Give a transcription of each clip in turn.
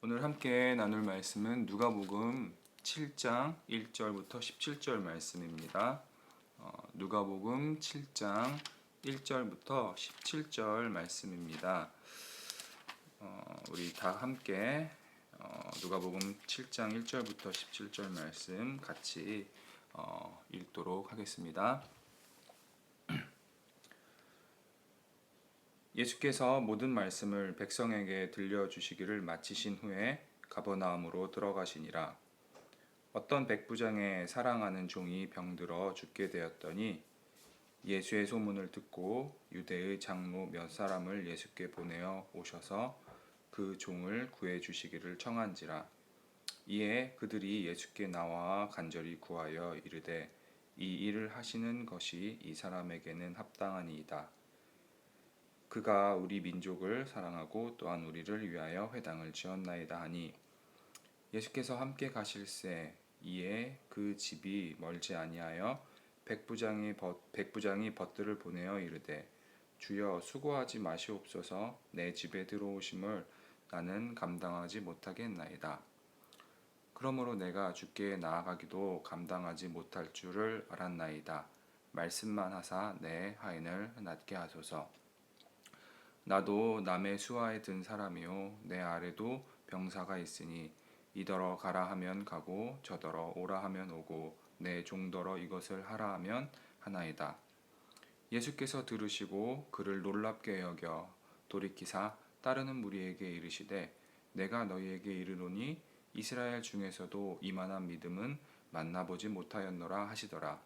오늘 함께 나눌 말씀은 누가복음 7장 1절부터 17절 말씀입니다. 어, 누가복음 7장 1절부터 17절 말씀입니다. 어, 우리 다 함께 어, 누가복음 7장 1절부터 17절 말씀 같이 어, 읽도록 하겠습니다. 예수께서 모든 말씀을 백성에게 들려주시기를 마치신 후에 가버나움으로 들어가시니라. 어떤 백부장의 사랑하는 종이 병들어 죽게 되었더니 예수의 소문을 듣고 유대의 장로 몇 사람을 예수께 보내어 오셔서 그 종을 구해 주시기를 청한지라. 이에 그들이 예수께 나와 간절히 구하여 이르되 이 일을 하시는 것이 이 사람에게는 합당하니이다. 그가 우리 민족을 사랑하고 또한 우리를 위하여 회당을 지었나이다 하니 예수께서 함께 가실새 이에 그 집이 멀지 아니하여 백부장이 벗, 백부장이 벗들을 보내어 이르되 주여 수고하지 마시옵소서 내 집에 들어오심을 나는 감당하지 못하겠나이다. 그러므로 내가 주께 나아가기도 감당하지 못할 줄을 알았나이다. 말씀만 하사 내 하인을 낫게 하소서. 나도 남의 수하에 든 사람이요 내 아래도 병사가 있으니 이더러 가라 하면 가고 저더러 오라 하면 오고 내 종더러 이것을 하라 하면 하나이다. 예수께서 들으시고 그를 놀랍게 여겨 돌이키사 따르는 무리에게 이르시되 내가 너희에게 이르노니 이스라엘 중에서도 이만한 믿음은 만나보지 못하였노라 하시더라.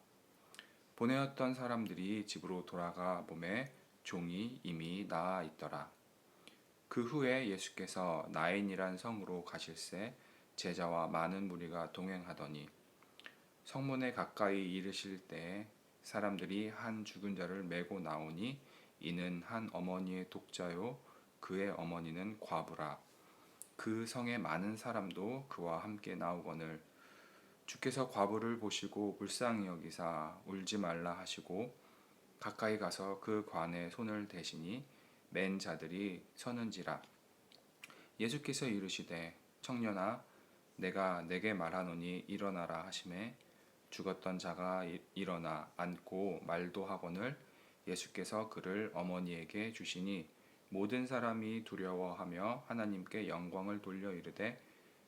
보내었던 사람들이 집으로 돌아가 보매 종이 이미 나아 있더라. 그 후에 예수께서 나인이란 성으로 가실새 제자와 많은 무리가 동행하더니 성문에 가까이 이르실 때 사람들이 한 죽은 자를 메고 나오니 이는 한 어머니의 독자요 그의 어머니는 과부라 그 성에 많은 사람도 그와 함께 나오거늘 주께서 과부를 보시고 불쌍히 여기사 울지 말라 하시고 가까이 가서 그 관에 손을 대시니 맨 자들이 서는지라. 예수께서 이르시되 청년아 내가 내게 말하노니 일어나라 하심에 죽었던 자가 일어나 앉고 말도 하거늘 예수께서 그를 어머니에게 주시니 모든 사람이 두려워하며 하나님께 영광을 돌려 이르되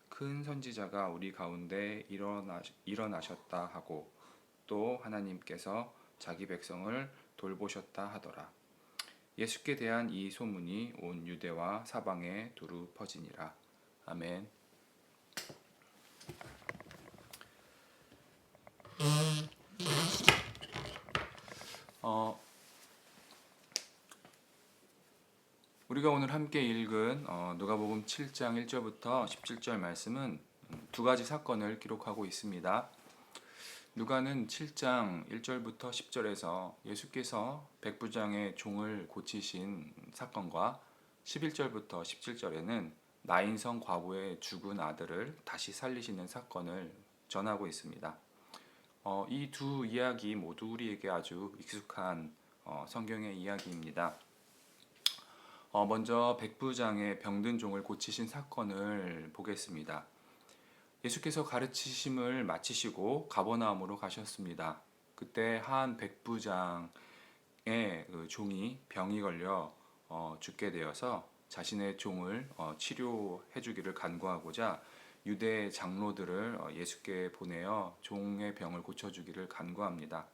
큰 선지자가 우리 가운데 일어나, 일어나셨다 하고 또 하나님께서 자기 백성을 돌보셨다 하더라. 예수께 대한 이 소문이 온 유대와 사방에 두루 퍼지니라. 아멘. 어, 우리가 오늘 함께 읽은 어, 누가복음 7장 1절부터 17절 말씀은 두 가지 사건을 기록하고 있습니다. 누가는 7장 1절부터 10절에서 예수께서 백부장의 종을 고치신 사건과 11절부터 17절에는 나인성 과부의 죽은 아들을 다시 살리시는 사건을 전하고 있습니다. 어, 이 두 이야기 모두 우리에게 아주 익숙한 어, 성경의 이야기입니다. 어, 먼저 백부장의 병든 종을 고치신 사건을 보겠습니다. 예수께서 가르치심을 마치시고 가버나움으로 가셨습니다. 그때 한 백부장의 그 종이 병이 걸려 어, 죽게 되어서 자신의 종을 어, 치료해 주기를 간구하고자 유대 장로들을 어, 예수께 보내어 종의 병을 고쳐주기를 간구합니다.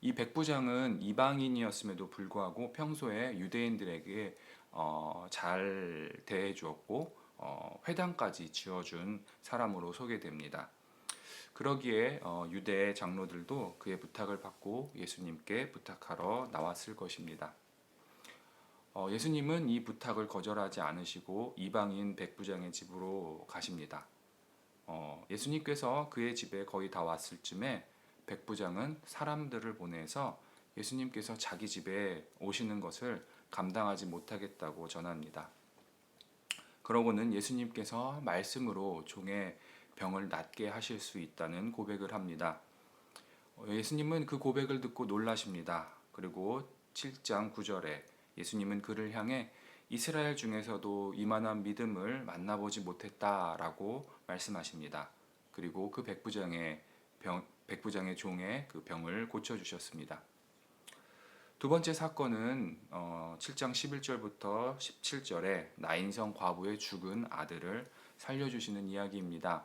이 백부장은 이방인이었음에도 불구하고 평소에 유대인들에게 어, 잘 대해 주었고 어, 회당까지 지어준 사람으로 소개됩니다. 그러기에 어, 유대 장로들도 그의 부탁을 받고 예수님께 부탁하러 나왔을 것입니다. 어, 예수님은 이 부탁을 거절하지 않으시고 이방인 백부장의 집으로 가십니다. 어, 예수님께서 그의 집에 거의 다 왔을 쯤에 백부장은 사람들을 보내서 예수님께서 자기 집에 오시는 것을 감당하지 못하겠다고 전합니다. 그러고는 예수님께서 말씀으로 종의 병을 낫게 하실 수 있다는 고백을 합니다. 어, 예수님은 그 고백을 듣고 놀라십니다. 그리고 7장 9절에 예수님은 그를 향해 이스라엘 중에서도 이만한 믿음을 만나보지 못했다라고 말씀하십니다. 그리고 그 백부장의 병, 백부장의 종의 그 병을 고쳐 주셨습니다. 두 번째 사건은 어, 7장 11절부터 17절에 나인성 과부의 죽은 아들을 살려주시는 이야기입니다.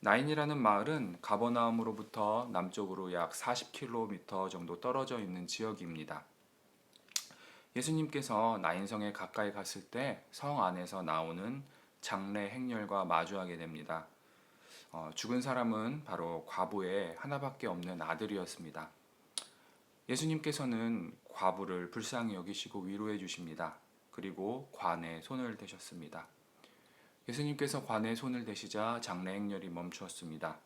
나인이라는 마을은 가버나움으로부터 남쪽으로 약 40km 정도 떨어져 있는 지역입니다. 예수님께서 나인성에 가까이 갔을 때 성 안에서 나오는 장례 행렬과 마주하게 됩니다. 어, 죽은 사람은 바로 과부의 하나밖에 없는 아들이었습니다. 예수님께서는 과부를 불쌍히 여기시고 위로해 주십니다. 그리고 관에 손을 대셨습니다. 예수님께서 관에 손을 대시자 장례 행렬이 멈추었습니다.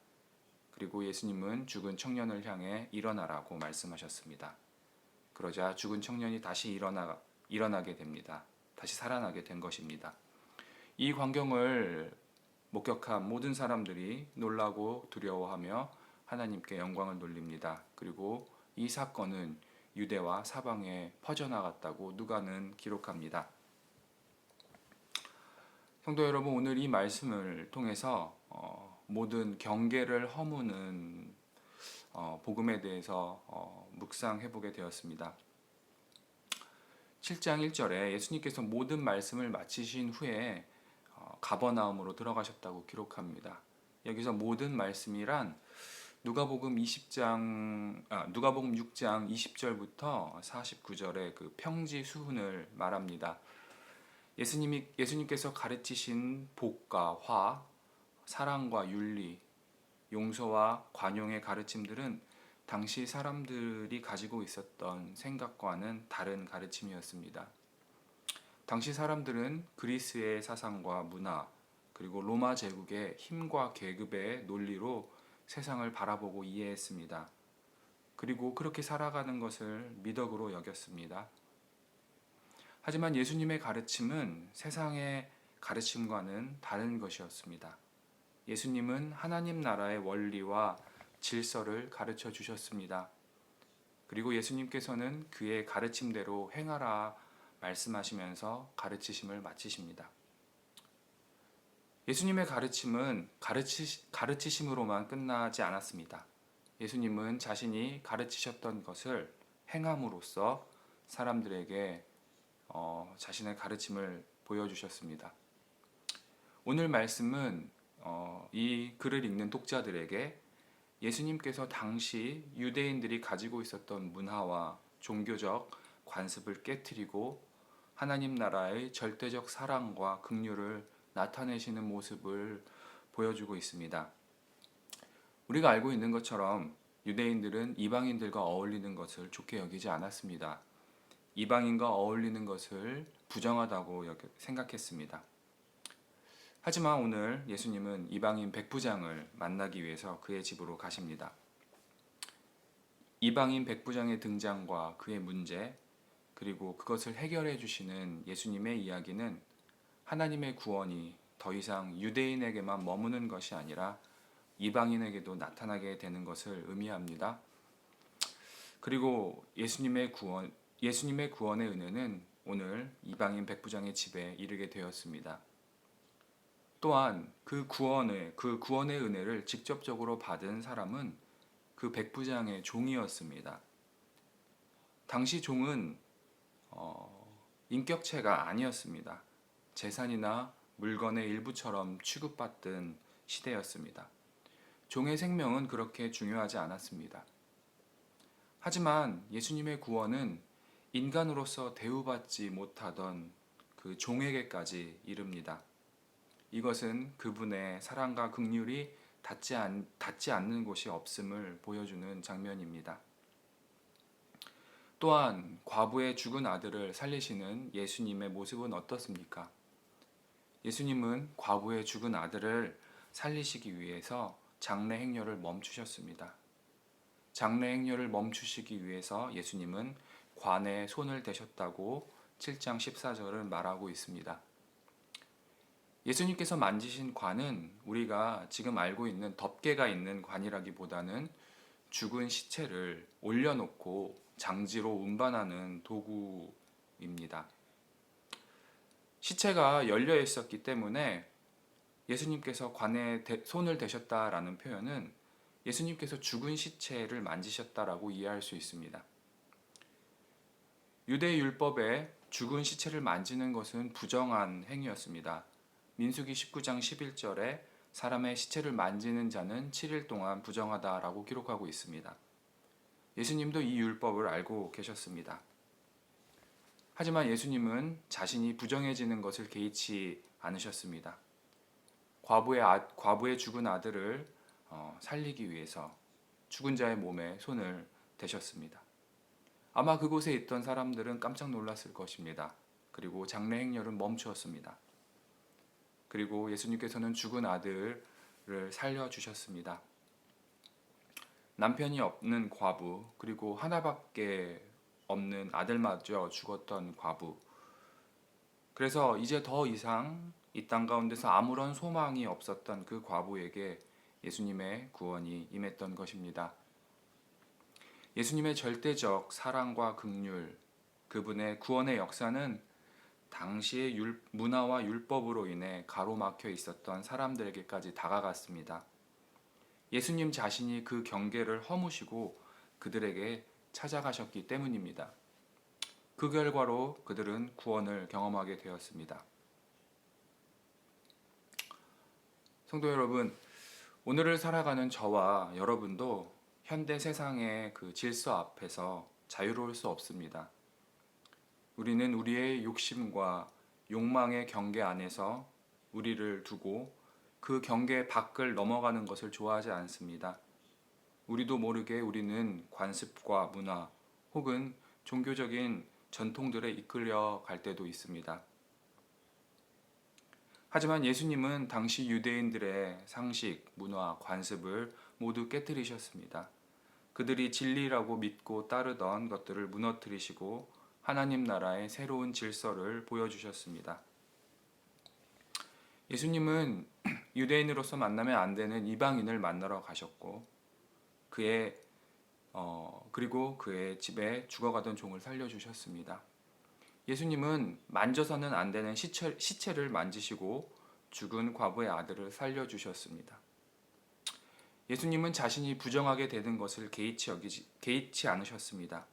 그리고 예수님은 죽은 청년을 향해 일어나라고 말씀하셨습니다. 그러자 죽은 청년이 다시 일어나 일어나게 됩니다. 다시 살아나게 된 것입니다. 이 광경을 목격한 모든 사람들이 놀라고 두려워하며 하나님께 영광을 돌립니다. 그리고 이 사건은 유대와 사방에 퍼져나갔다고 누가는 기록합니다. 성도 여러분, 오늘 이 말씀을 통해서 어, 모든 경계를 허무는 어, 복음에 대해서 어, 묵상해 보게 되었습니다. 7장 1절에 예수님께서 모든 말씀을 마치신 후에 어, 가버나움으로 들어가셨다고 기록합니다. 여기서 모든 말씀이란 누가복음 20장 아, 누가복음 6장 20절부터 49절의 그 평지 수훈을 말합니다. 예수님이 예수님께서 가르치신 복과 화, 사랑과 윤리, 용서와 관용의 가르침들은 당시 사람들이 가지고 있었던 생각과는 다른 가르침이었습니다. 당시 사람들은 그리스의 사상과 문화, 그리고 로마 제국의 힘과 계급의 논리로 세상을 바라보고 이해했습니다. 그리고 그렇게 살아가는 것을 미덕으로 여겼습니다. 하지만 예수님의 가르침은 세상의 가르침과는 다른 것이었습니다. 예수님은 하나님 나라의 원리와 질서를 가르쳐 주셨습니다. 그리고 예수님께서는 그의 가르침대로 행하라 말씀하시면서 가르치심을 마치십니다. 예수님의 가르침은 가르치, 가르치심으로만 끝나지 않았습니다. 예수님은 자신이 가르치셨던 것을 행함으로써 사람들에게 어, 자신의 가르침을 보여주셨습니다. 오늘 말씀은 어, 이 글을 읽는 독자들에게 예수님께서 당시 유대인들이 가지고 있었던 문화와 종교적 관습을 깨뜨리고 하나님 나라의 절대적 사랑과 긍휼을 나타내시는 모습을 보여주고 있습니다. 우리가 알고 있는 것처럼 유대인들은 이방인들과 어울리는 것을 좋게 여기지 않았습니다. 이방인과 어울리는 것을 부정하다고 생각했습니다. 하지만 오늘 예수님은 이방인 백부장을 만나기 위해서 그의 집으로 가십니다. 이방인 백부장의 등장과 그의 문제, 그리고 그것을 해결해 주시는 예수님의 이야기는 하나님의 구원이 더 이상 유대인에게만 머무는 것이 아니라 이방인에게도 나타나게 되는 것을 의미합니다. 그리고 예수님의 구원, 예수님의 구원의 은혜는 오늘 이방인 백부장의 집에 이르게 되었습니다. 또한 그 구원의 그 구원의 은혜를 직접적으로 받은 사람은 그 백부장의 종이었습니다. 당시 종은 어, 인격체가 아니었습니다. 재산이나 물건의 일부처럼 취급받던 시대였습니다. 종의 생명은 그렇게 중요하지 않았습니다. 하지만 예수님의 구원은 인간으로서 대우받지 못하던 그 종에게까지 이릅니다. 이것은 그분의 사랑과 긍휼이 닿지, 않, 닿지 않는 곳이 없음을 보여주는 장면입니다. 또한 과부의 죽은 아들을 살리시는 예수님의 모습은 어떻습니까? 예수님은 과부의 죽은 아들을 살리시기 위해서 장례 행렬을 멈추셨습니다. 장례 행렬을 멈추시기 위해서 예수님은 관에 손을 대셨다고 7장 14절을 말하고 있습니다. 예수님께서 만지신 관은 우리가 지금 알고 있는 덮개가 있는 관이라기보다는 죽은 시체를 올려놓고 장지로 운반하는 도구입니다. 시체가 열려 있었기 때문에 예수님께서 관에 대- 손을 대셨다라는 표현은 예수님께서 죽은 시체를 만지셨다라고 이해할 수 있습니다. 유대 율법에 죽은 시체를 만지는 것은 부정한 행위였습니다. 민수기 19장 11절에 사람의 시체를 만지는 자는 7일 동안 부정하다라고 기록하고 있습니다. 예수님도 이 율법을 알고 계셨습니다. 하지만 예수님은 자신이 부정해지는 것을 개의치 않으셨습니다. 과부의, 아, 과부의 죽은 아들을 어, 살리기 위해서 죽은 자의 몸에 손을 대셨습니다. 아마 그곳에 있던 사람들은 깜짝 놀랐을 것입니다. 그리고 장례 행렬은 멈추었습니다. 그리고 예수님께서는 죽은 아들을 살려 주셨습니다. 남편이 없는 과부 그리고 하나밖에 없는 아들마저 죽었던 과부. 그래서 이제 더 이상 이 땅 가운데서 아무런 소망이 없었던 그 과부에게 예수님의 구원이 임했던 것입니다. 예수님의 절대적 사랑과 긍휼, 그분의 구원의 역사는 당시의 율, 문화와 율법으로 인해 가로막혀 있었던 사람들에게까지 다가갔습니다. 예수님 자신이 그 경계를 허무시고 그들에게 찾아가셨기 때문입니다. 그 결과로 그들은 구원을 경험하게 되었습니다. 성도 여러분, 오늘을 살아가는 저와 여러분도 현대 세상의 그 질서 앞에서 자유로울 수 없습니다. 우리는 우리의 욕심과 욕망의 경계 안에서 우리를 두고 그 경계 밖을 넘어가는 것을 좋아하지 않습니다. 우리도 모르게 우리는 관습과 문화 혹은 종교적인 전통들에 이끌려 갈 때도 있습니다. 하지만 예수님은 당시 유대인들의 상식, 문화, 관습을 모두 깨뜨리셨습니다. 그들이 진리라고 믿고 따르던 것들을 무너뜨리시고 하나님 나라의 새로운 질서를 보여주셨습니다. 예수님은 유대인으로서 만나면 안 되는 이방인을 만나러 가셨고 그의 어, 그리고 그의 집에 죽어가던 종을 살려주셨습니다. 예수님은 만져서는 안 되는 시체, 시체를 만지시고 죽은 과부의 아들을 살려주셨습니다. 예수님은 자신이 부정하게 되는 것을 개의치 여기지 개의치 않으셨습니다.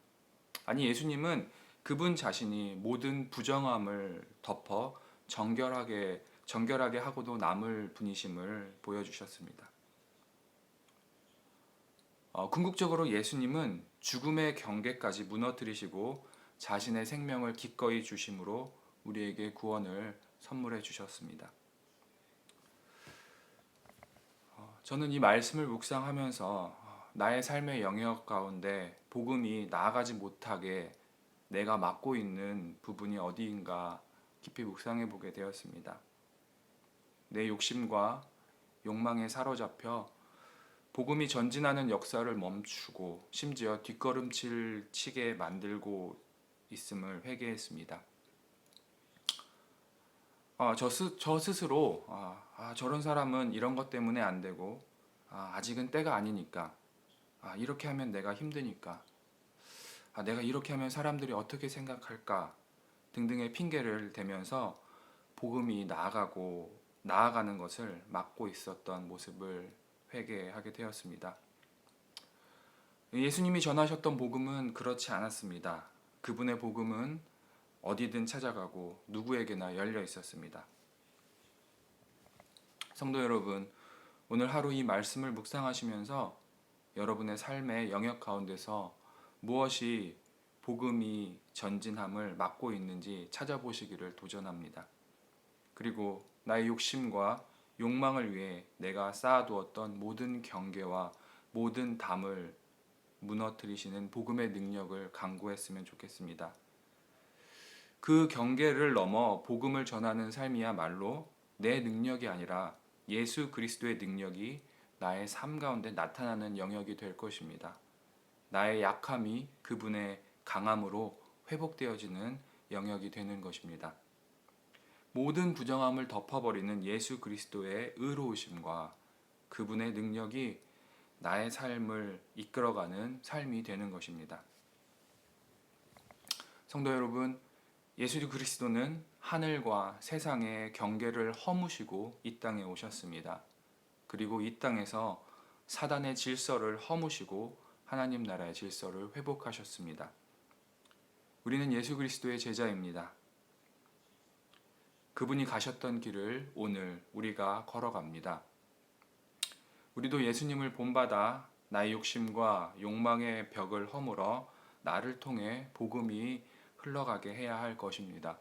아니 예수님은 그분 자신이 모든 부정함을 덮어 정결하게 정결하게 하고도 남을 분이심을 보여주셨습니다. 어, 궁극적으로 예수님은 죽음의 경계까지 무너뜨리시고 자신의 생명을 기꺼이 주심으로 우리에게 구원을 선물해 주셨습니다. 어, 저는 이 말씀을 묵상하면서 어, 나의 삶의 영역 가운데 복음이 나아가지 못하게 내가 맡고 있는 부분이 어디인가 깊이 묵상해 보게 되었습니다. 내 욕심과 욕망에 사로잡혀 복음이 전진하는 역사를 멈추고 심지어 뒷걸음질 치게 만들고 있음을 회개했습니다. 아, 저, 스, 저 스스로 아, 아, 저런 사람은 이런 것 때문에 안 되고 아, 아직은 때가 아니니까 아, 이렇게 하면 내가 힘드니까 아, 내가 이렇게 하면 사람들이 어떻게 생각할까 등등의 핑계를 대면서 복음이 나아가고 나아가는 것을 막고 있었던 모습을 회개하게 되었습니다. 예수님이 전하셨던 복음은 그렇지 않았습니다. 그분의 복음은 어디든 찾아가고 누구에게나 열려 있었습니다. 성도 여러분, 오늘 하루 이 말씀을 묵상하시면서 여러분의 삶의 영역 가운데서 무엇이 복음이 전진함을 막고 있는지 찾아보시기를 도전합니다. 그리고 나의 욕심과 욕망을 위해 내가 쌓아두었던 모든 경계와 모든 담을 무너뜨리시는 복음의 능력을 강구했으면 좋겠습니다. 그 경계를 넘어 복음을 전하는 삶이야말로 내 능력이 아니라 예수 그리스도의 능력이 나의 삶 가운데 나타나는 영역이 될 것입니다. 나의 약함이 그분의 강함으로 회복되어지는 영역이 되는 것입니다. 모든 부정함을 덮어버리는 예수 그리스도의 의로우심과 그분의 능력이 나의 삶을 이끌어가는 삶이 되는 것입니다. 성도 여러분, 예수 그리스도는 하늘과 세상의 경계를 허무시고 이 땅에 오셨습니다. 그리고 이 땅에서 사단의 질서를 허무시고 하나님 나라의 질서를 회복하셨습니다. 우리는 예수 그리스도의 제자입니다. 그분이 가셨던 길을 오늘 우리가 걸어갑니다. 우리도 예수님을 본받아 나의 욕심과 욕망의 벽을 허물어 나를 통해 복음이 흘러가게 해야 할 것입니다.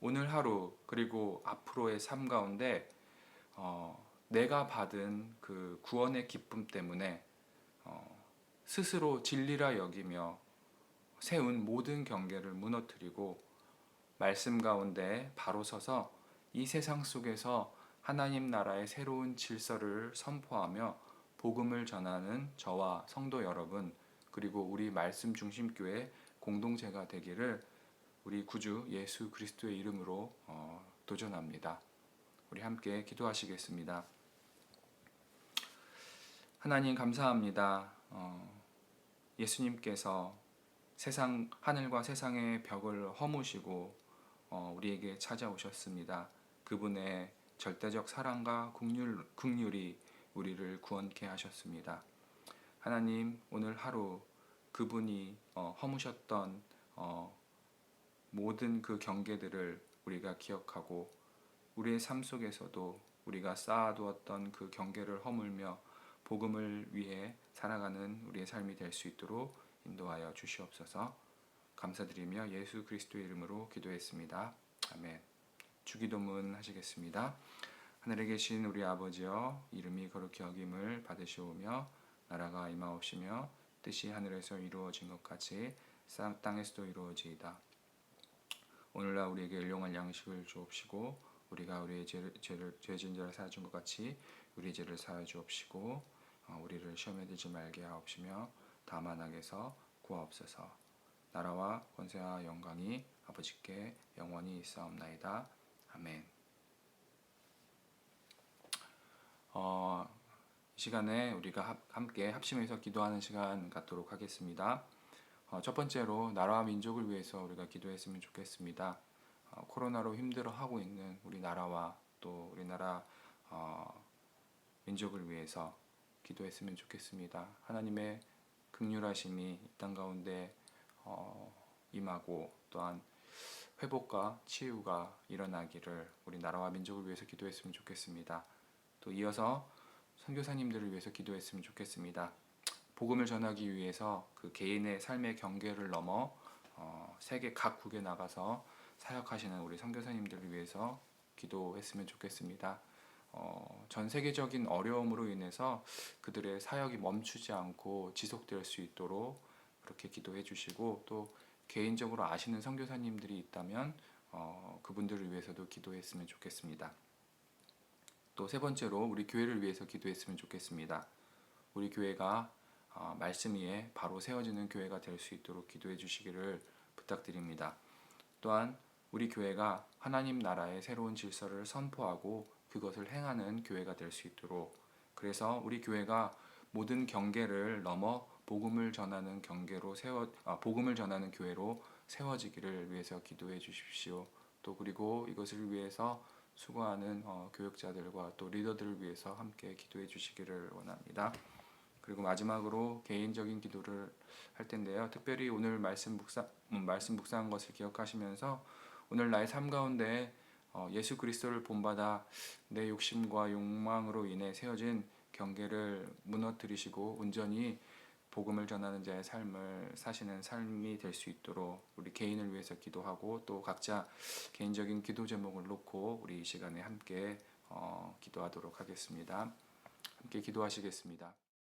오늘 하루 그리고 앞으로의 삶 가운데 어, 내가 받은 그 구원의 기쁨 때문에 어, 스스로 진리라 여기며 세운 모든 경계를 무너뜨리고 말씀 가운데 바로 서서 이 세상 속에서 하나님 나라의 새로운 질서를 선포하며 복음을 전하는 저와 성도 여러분 그리고 우리 말씀 중심 교회 공동체가 되기를 우리 구주 예수 그리스도의 이름으로 어, 도전합니다. 우리 함께 기도하시겠습니다. 하나님 감사합니다. 어, 예수님께서 세상 하늘과 세상의 벽을 허무시고 어, 우리에게 찾아오셨습니다. 그분의 절대적 사랑과 국률, 국률이 우리를 구원케 하셨습니다. 하나님 오늘 하루 그분이 어, 허무셨던 어, 모든 그 경계들을 우리가 기억하고 우리의 삶 속에서도 우리가 쌓아두었던 그 경계를 허물며 복음을 위해 살아가는 우리의 삶이 될 수 있도록 인도하여 주시옵소서. 감사드리며 예수 그리스도의 이름으로 기도했습니다. 아멘. 주기도문 하시겠습니다. 하늘에 계신 우리 아버지여 이름이 거룩히 여김을 받으시오며 나라가 임하옵시며 뜻이 하늘에서 이루어진 것 같이 땅에서도 이루어지이다. 오늘날 우리에게 일용할 양식을 주옵시고 우리가 우리의 죄를, 죄를 죄진 자를 사준 것 같이 우리 죄를 사여 주옵시고 어, 우리를 시험에 들지 말게 하옵시며 다만 악에서 구하옵소서. 나라와 권세와 영광이 아버지께 영원히 있사옵나이다. 아멘. 어, 이 시간에 우리가 합, 함께 합심해서 기도하는 시간 갖도록 하겠습니다. 어, 첫 번째로 나라와 민족을 위해서 우리가 기도했으면 좋겠습니다. 어, 코로나로 힘들어하고 있는 우리 나라와 또 우리나라 어, 민족을 위해서 기도했으면 좋겠습니다. 하나님의 극률하심이 이 땅 가운데 어, 임하고 또한 회복과 치유가 일어나기를 우리 나라와 민족을 위해서 기도했으면 좋겠습니다. 또 이어서 선교사님들을 위해서 기도했으면 좋겠습니다. 복음을 전하기 위해서 그 개인의 삶의 경계를 넘어 어, 세계 각 국에 나가서 사역하시는 우리 선교사님들을 위해서 기도했으면 좋겠습니다. 어, 전 세계적인 어려움으로 인해서 그들의 사역이 멈추지 않고 지속될 수 있도록 그렇게 기도해 주시고 또 개인적으로 아시는 선교사님들이 있다면 어, 그분들을 위해서도 기도했으면 좋겠습니다. 또 세 번째로 우리 교회를 위해서 기도했으면 좋겠습니다. 우리 교회가 어, 말씀 위에 바로 세워지는 교회가 될 수 있도록 기도해 주시기를 부탁드립니다. 또한 우리 교회가 하나님 나라의 새로운 질서를 선포하고 그것을 행하는 교회가 될 수 있도록 그래서 우리 교회가 모든 경계를 넘어 복음을 전하는 경계로 세워 아, 복음을 전하는 교회로 세워지기를 위해서 기도해 주십시오. 또 그리고 이것을 위해서 수고하는 어, 교육자들과 또 리더들을 위해서 함께 기도해 주시기를 원합니다. 그리고 마지막으로 개인적인 기도를 할 텐데요. 특별히 오늘 말씀 묵상 음, 말씀 묵상한 것을 기억하시면서 오늘 나의 삶 가운데 어, 예수 그리스도를 본받아 내 욕심과 욕망으로 인해 세워진 경계를 무너뜨리시고 온전히 복음을 전하는 자의 삶을 사시는 삶이 될 수 있도록 우리 개인을 위해서 기도하고 또 각자 개인적인 기도 제목을 놓고 우리 이 시간에 함께 어, 기도하도록 하겠습니다. 함께 기도하시겠습니다.